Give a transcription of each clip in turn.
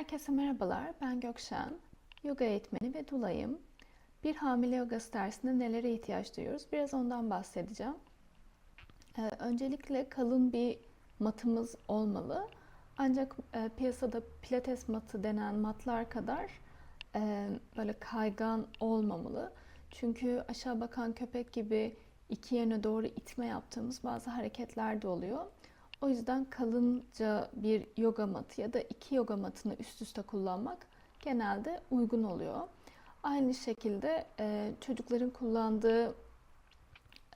Herkese merhabalar, ben Gökşen. Yoga eğitmeni ve dulayım. Bir hamile yogası dersinde nelere ihtiyaç duyuyoruz? Biraz ondan bahsedeceğim. Ee, öncelikle kalın bir matımız olmalı. Ancak e, piyasada pilates matı denen matlar kadar e, böyle kaygan olmamalı. Çünkü aşağı bakan köpek gibi iki yöne doğru itme yaptığımız bazı hareketler de oluyor. O yüzden kalınca bir yoga matı ya da iki yoga matını üst üste kullanmak genelde uygun oluyor. Aynı şekilde e, çocukların kullandığı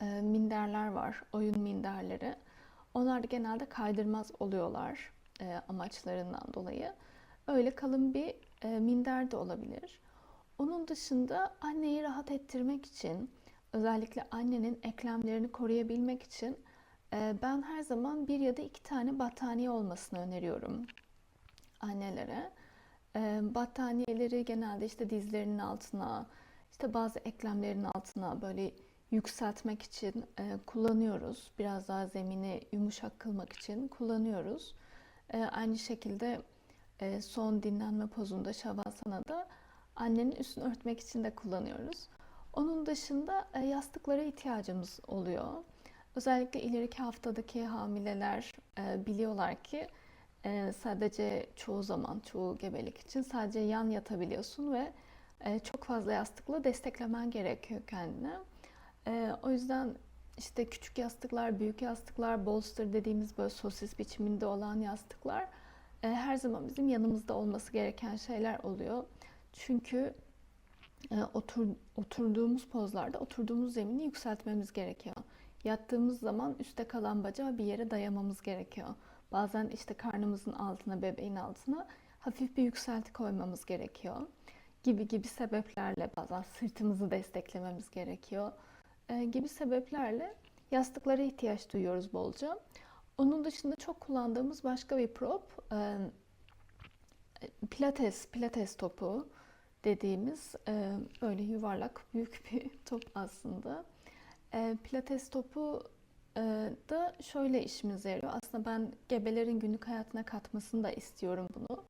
e, minderler var, oyun minderleri. Onlar da genelde kaydırmaz oluyorlar e, amaçlarından dolayı. Öyle kalın bir minder de olabilir. Onun dışında anneyi rahat ettirmek için, özellikle annenin eklemlerini koruyabilmek için ben her zaman bir ya da iki tane battaniye olmasını öneriyorum annelere. Ee, battaniyeleri genelde işte dizlerinin altına, işte bazı eklemlerin altına böyle yükseltmek için e, kullanıyoruz. Biraz daha zemini yumuşak kılmak için kullanıyoruz. Ee, aynı şekilde e, son dinlenme pozunda Shavasana annenin üstünü örtmek için de kullanıyoruz. Onun dışında e, yastıklara ihtiyacımız oluyor. Özellikle ileriki haftadaki hamileler e, biliyorlar ki e, sadece çoğu zaman, çoğu gebelik için sadece yan yatabiliyorsun ve e, çok fazla yastıkla desteklemen gerekiyor kendini. E, o yüzden işte küçük yastıklar, büyük yastıklar, bolster dediğimiz böyle sosis biçiminde olan yastıklar e, her zaman bizim yanımızda olması gereken şeyler oluyor. Çünkü e, otur, oturduğumuz pozlarda oturduğumuz zemini yükseltmemiz gerekiyor. Yattığımız zaman üstte kalan bacağı bir yere dayamamız gerekiyor. Bazen işte karnımızın altına, bebeğin altına hafif bir yükselti koymamız gerekiyor. Gibi gibi sebeplerle bazen sırtımızı desteklememiz gerekiyor. Ee, gibi sebeplerle yastıklara ihtiyaç duyuyoruz bolca. Onun dışında çok kullandığımız başka bir prop e, pilates, pilates topu dediğimiz e, öyle yuvarlak büyük bir top aslında. E, pilates topu e, da şöyle işimize yarıyor. Aslında ben gebelerin günlük hayatına katmasını da istiyorum bunu.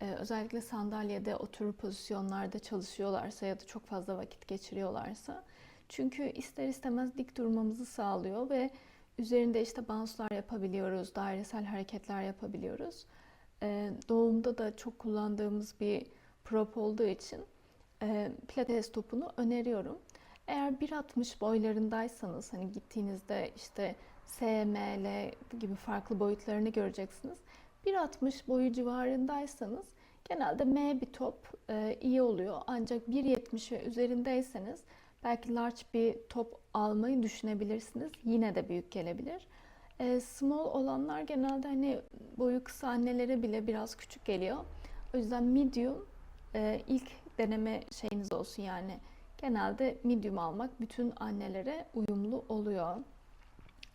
E, özellikle sandalyede oturur pozisyonlarda çalışıyorlarsa ya da çok fazla vakit geçiriyorlarsa. Çünkü ister istemez dik durmamızı sağlıyor ve üzerinde işte bounslar yapabiliyoruz, dairesel hareketler yapabiliyoruz. E, doğumda da çok kullandığımız bir prop olduğu için e, pilates topunu öneriyorum. Eğer 1.60 boylarındaysanız hani gittiğinizde işte SML gibi farklı boyutlarını göreceksiniz. 1.60 boyu civarındaysanız genelde M bir top e, iyi oluyor. Ancak 1.70 ve üzerindeyseniz belki large bir top almayı düşünebilirsiniz. Yine de büyük gelebilir. E, small olanlar genelde hani boyu kısa annelere bile biraz küçük geliyor. O yüzden medium e, ilk deneme şeyiniz olsun yani genelde medium almak bütün annelere uyumlu oluyor.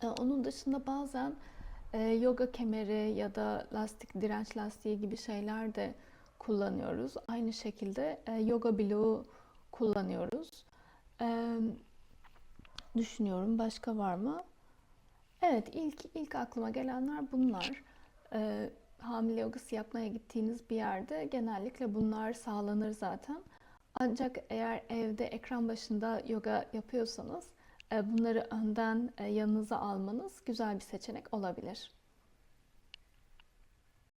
Ee, onun dışında bazen e, yoga kemeri ya da lastik direnç lastiği gibi şeyler de kullanıyoruz. Aynı şekilde e, yoga bloğu kullanıyoruz. Ee, düşünüyorum başka var mı? Evet ilk ilk aklıma gelenler bunlar. Ee, hamile yogası yapmaya gittiğiniz bir yerde genellikle bunlar sağlanır zaten. Ancak eğer evde ekran başında yoga yapıyorsanız e, bunları önden e, yanınıza almanız güzel bir seçenek olabilir.